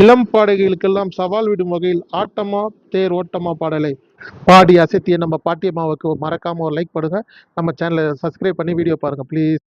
இளம் பாடகைகளுக்கெல்லாம் சவால் விடும் வகையில் ஆட்டமா தேர் ஓட்டமா பாடலை பாடி அசத்திய நம்ம பாட்டியம்மாவுக்கு மறக்காம ஒரு லைக் பண்ணுங்க நம்ம சேனலை சப்ஸ்கிரைப் பண்ணி வீடியோ பாருங்க ப்ளீஸ்